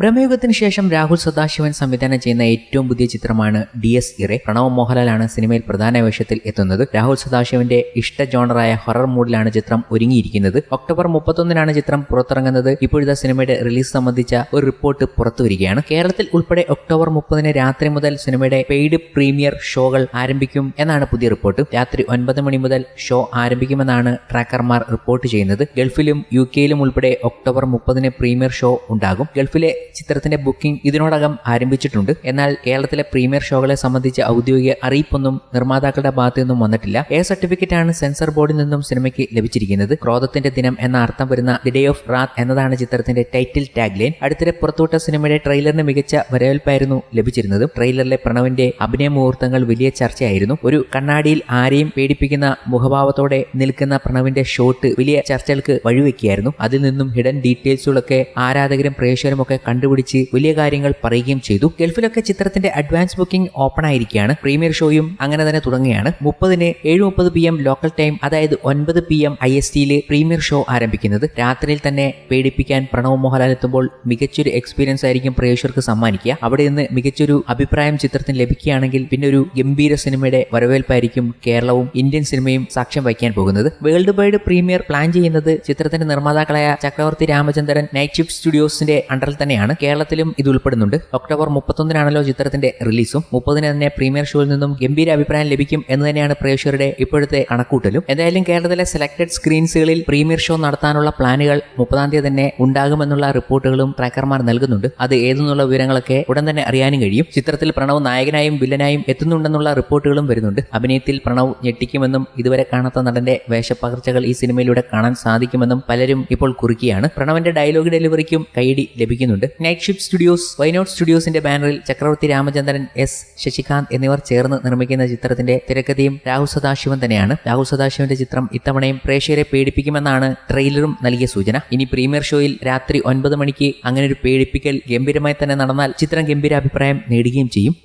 ബ്രഹ്മയുഗത്തിന് ശേഷം രാഹുൽ സദാശിവൻ സംവിധാനം ചെയ്യുന്ന ഏറ്റവും പുതിയ ചിത്രമാണ് ഡി എസ് ഇറെ. പ്രണവ് മോഹൻലാലാണ് സിനിമയിൽ പ്രധാന വേഷത്തിൽ എത്തുന്നത്. രാഹുൽ സദാശിവന്റെ ഇഷ്ട ജോണറായ ഹൊറർ മൂഡിലാണ് ചിത്രം ഒരുങ്ങിയിരിക്കുന്നത്. ഒക്ടോബർ മുപ്പത്തൊന്നിനാണ് ചിത്രം പുറത്തിറങ്ങുന്നത്. ഇപ്പോഴത്തെ സിനിമയുടെ റിലീസ് സംബന്ധിച്ച ഒരു റിപ്പോർട്ട് പുറത്തുവരികയാണ് കേരളത്തിൽ ഉൾപ്പെടെ ഒക്ടോബർ മുപ്പതിന് രാത്രി മുതൽ സിനിമയുടെ പെയ്ഡ് പ്രീമിയർ ഷോകൾ ആരംഭിക്കും എന്നാണ് പുതിയ റിപ്പോർട്ട്. രാത്രി ഒൻപത് മണി മുതൽ ഷോ ആരംഭിക്കുമെന്നാണ് ട്രാക്കർമാർ റിപ്പോർട്ട് ചെയ്യുന്നത്. ഗൾഫിലും യു കെയിലും ഉൾപ്പെടെ ഒക്ടോബർ മുപ്പതിന് പ്രീമിയർ ഷോ ഉണ്ടാകും. ഗൾഫിലെ ചിത്രത്തിന്റെ ബുക്കിംഗ് ഇതിനോടകം ആരംഭിച്ചിട്ടുണ്ട്. എന്നാൽ കേരളത്തിലെ പ്രീമിയർ ഷോകളെ സംബന്ധിച്ച് ഔദ്യോഗിക അറിയിപ്പൊന്നും നിർമ്മാതാക്കളുടെ ഭാഗത്തു നിന്നും വന്നിട്ടില്ല. എ സർട്ടിഫിക്കറ്റ് ആണ് സെൻസർ ബോർഡിൽ നിന്നും സിനിമയ്ക്ക് ലഭിച്ചിരിക്കുന്നത്. ക്രോധത്തിന്റെ ദിനം എന്ന അർത്ഥം വരുന്ന ദി ഡേ ഓഫ് റാത്ത് എന്നതാണ് ചിത്രത്തിന്റെ ടൈറ്റിൽ ടാഗ് ലൈൻ അടുത്തിടെ പുറത്തുവിട്ട സിനിമയുടെ ട്രെയിലറിന് മികച്ച വരവേൽപ്പായിരുന്നു ലഭിച്ചിരുന്നത്. ട്രെയിലറിലെ പ്രണവിന്റെ അഭിനയ മുഹൂർത്തങ്ങൾ വലിയ ചർച്ചയായിരുന്നു. ഒരു കണ്ണാടിയിൽ ആരെയും പേടിപ്പിക്കുന്ന മുഖഭാവത്തോടെ നിൽക്കുന്ന പ്രണവിന്റെ ഷോട്ട് വലിയ ചർച്ചകൾക്ക് വഴിവെക്കുകയായിരുന്നു. അതിൽ നിന്നും ഹിഡൻ ഡീറ്റെയിൽസുകളൊക്കെ ആരാധകരും പ്രേക്ഷകരും ഒക്കെ കണ്ടുപിടിച്ച് വലിയ കാര്യങ്ങൾ പറയുകയും ചെയ്തു. ഗൾഫിലൊക്കെ ചിത്രത്തിന്റെ അഡ്വാൻസ് ബുക്കിംഗ് ഓപ്പൺ ആയിരിക്കുകയാണ്. പ്രീമിയർ ഷോയും അങ്ങനെ തന്നെ തുടങ്ങുകയാണ്. മുപ്പതിന് ഏഴ് മുപ്പത് പി എം ലോക്കൽ ടൈം അതായത് ഒൻപത് പി എം ഐ എസ് ടിയിലെ പ്രീമിയർ ഷോ ആരംഭിക്കുന്നത്. രാത്രിയിൽ തന്നെ പേടിപ്പിക്കാൻ പ്രണവ് മോഹൻലാൽ എത്തുമ്പോൾ മികച്ചൊരു എക്സ്പീരിയൻസ് ആയിരിക്കും പ്രേക്ഷകർക്ക് സമ്മാനിക്കുക. അവിടെ നിന്ന് മികച്ചൊരു അഭിപ്രായം ചിത്രത്തിന് ലഭിക്കുകയാണെങ്കിൽ പിന്നെ ഒരു ഗംഭീര സിനിമയുടെ വരവേൽപ്പായിരിക്കും കേരളവും ഇന്ത്യൻ സിനിമയും സാക്ഷ്യം വഹിക്കാൻ പോകുന്നത്. വേൾഡ് വൈഡ് പ്രീമിയർ പ്ലാൻ ചെയ്യുന്നത് ചിത്രത്തിന്റെ നിർമ്മാതാക്കളായ ചക്രവർത്തി രാമചന്ദ്രൻ നൈറ്റ് ഷിഫ്റ്റ് സ്റ്റുഡിയോസിന്റെ അണ്ടറിൽ തന്നെയാണ്. കേരളത്തിലും ഇത് ഉൾപ്പെടുന്നുണ്ട്. ഒക്ടോബർ മുപ്പത്തൊന്നിനാണല്ലോ ചിത്രത്തിന്റെ റിലീസും. മുപ്പതിന് തന്നെ പ്രീമിയർ ഷോയിൽ നിന്നും ഗംഭീര അഭിപ്രായം ലഭിക്കും എന്ന് തന്നെയാണ് പ്രേക്ഷകരുടെ ഇപ്പോഴത്തെ കണക്കൂട്ടലും. എന്തായാലും കേരളത്തിലെ സെലക്ടഡ് സ്ക്രീൻസുകളിൽ പ്രീമിയർ ഷോ നടത്താനുള്ള പ്ലാനുകൾ മുപ്പതാം തീയതി തന്നെ ഉണ്ടാകുമെന്നുള്ള റിപ്പോർട്ടുകളും ട്രാക്കർമാർ നൽകുന്നുണ്ട്. അത് ഏതെന്നുള്ള വിവരങ്ങളൊക്കെ ഉടൻ തന്നെ അറിയാനും കഴിയും. ചിത്രത്തിൽ പ്രണവ് നായകനായും വില്ലനായും എത്തുന്നുണ്ടെന്നുള്ള റിപ്പോർട്ടുകളും വരുന്നുണ്ട്. അഭിനയത്തിൽ പ്രണവ് ഞെട്ടിക്കുമെന്നും ഇതുവരെ കാണാത്ത നടന്റെ വേഷപ്പകർച്ചകൾ ഈ സിനിമയിലൂടെ കാണാൻ സാധിക്കുമെന്നും പലരും ഇപ്പോൾ കുറിക്കുകയാണ് പ്രണവന്റെ ഡയലോഗ് ഡെലിവറിക്കും കൈയടി ലഭിക്കുന്നുണ്ട്. Night shift studios why not സ്റ്റുഡിയോസിന്റെ ബാനറിൽ ചക്രവർത്തി രാമചന്ദ്രൻ എസ് ശശികാന്ത് എന്നിവർ ചേർന്ന് നിർമ്മിക്കുന്ന ചിത്രത്തിന്റെ തിരക്കഥയും രാഹുൽ സദാശിവൻ തന്നെയാണ്. രാഹുൽ സദാശിവന്റെ ചിത്രം ഇത്തവണയും പ്രേക്ഷകരെ പേടിപ്പിക്കുമെന്നാണ് ട്രെയിലറും നൽകിയ സൂചന. ഇനി പ്രീമിയർ ഷോയിൽ രാത്രി ഒൻപത് മണിക്ക് അങ്ങനെ ഒരു പേടിപ്പിക്കൽ ഗംഭീരമായി തന്നെ നടന്നാൽ ചിത്രം ഗംഭീര അഭിപ്രായം നേടുകയും ചെയ്യും.